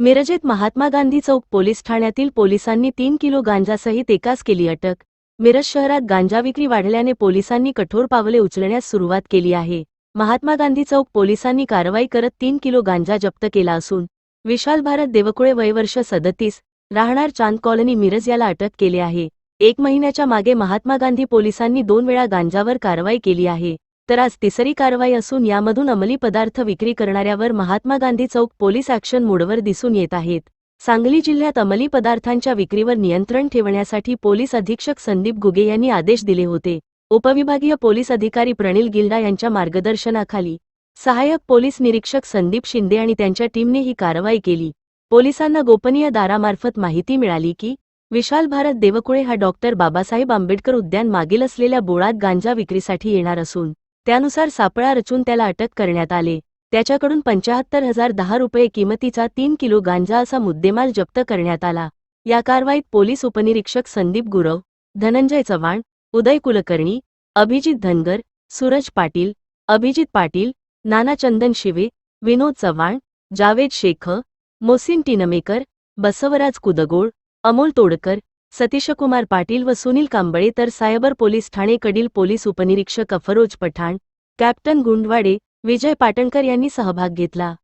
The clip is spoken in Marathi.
मिरजेत महात्मा गांधी चौक पोलीस ठाण्यातील पोलिसांनी तीन किलो गांजासहित एकाच केली अटक. मिरज शहरात गांजा विक्री वाढल्याने पोलिसांनी कठोर पावले उचलण्यास सुरुवात केली आहे. महात्मा गांधी चौक पोलिसांनी कारवाई करत तीन किलो गांजा जप्त केला असून विशाल भारत देवकुळे वयवर्ष सदतीस राहणार चांद कॉलनी मिरज याला अटक केले आहे. एक महिन्याच्या मागे महात्मा गांधी पोलिसांनी दोन वेळा गांजावर कारवाई केली आहे. तर आज तिसरी कारवाई असून यामधून अंमली पदार्थ विक्री करणाऱ्यावर महात्मा गांधी चौक पोलीस ॲक्शन मोडवर दिसून येत आहेत. सांगली जिल्ह्यात अंमली पदार्थांच्या विक्रीवर नियंत्रण ठेवण्यासाठी पोलीस अधीक्षक संदीप गुगे यांनी आदेश दिले होते. उपविभागीय पोलीस अधिकारी प्रणिल गिल्डा यांच्या मार्गदर्शनाखाली सहाय्यक पोलीस निरीक्षक संदीप शिंदे आणि त्यांच्या टीमने ही कारवाई केली. पोलिसांना गोपनीय दारामार्फत माहिती मिळाली की विशाल भारत देवकुळे हा डॉक्टर बाबासाहेब आंबेडकर उद्यान मागील असलेल्या बोळात गांजा विक्रीसाठी येणार असून त्यानुसार सापळा रचून त्याला अटक करण्यात आले. त्याच्याकडून पंचाहत्तर हजार दहा रुपये किमतीचा तीन किलो गांजा असा मुद्देमाल जप्त करण्यात आला. या कारवाईत पोलीस उपनिरीक्षक संदीप गुरव धनंजय चव्हाण उदय कुलकर्णी अभिजित धनगर सूरज पाटील अभिजित पाटील नाना चंदन शिवे विनोद चव्हाण जावेद शेख मोसिन टिनमेकर बसवराज कुदगोळ अमोल तोडकर सतीशकुमार पाटील व सुनील कांबळे तर सायबर पोलीस ठाणेकडील पोलीस उपनिरीक्षक अफरोज पठाण कॅप्टन गुंडवाडे विजय पाटणकर यांनी सहभाग घेतला.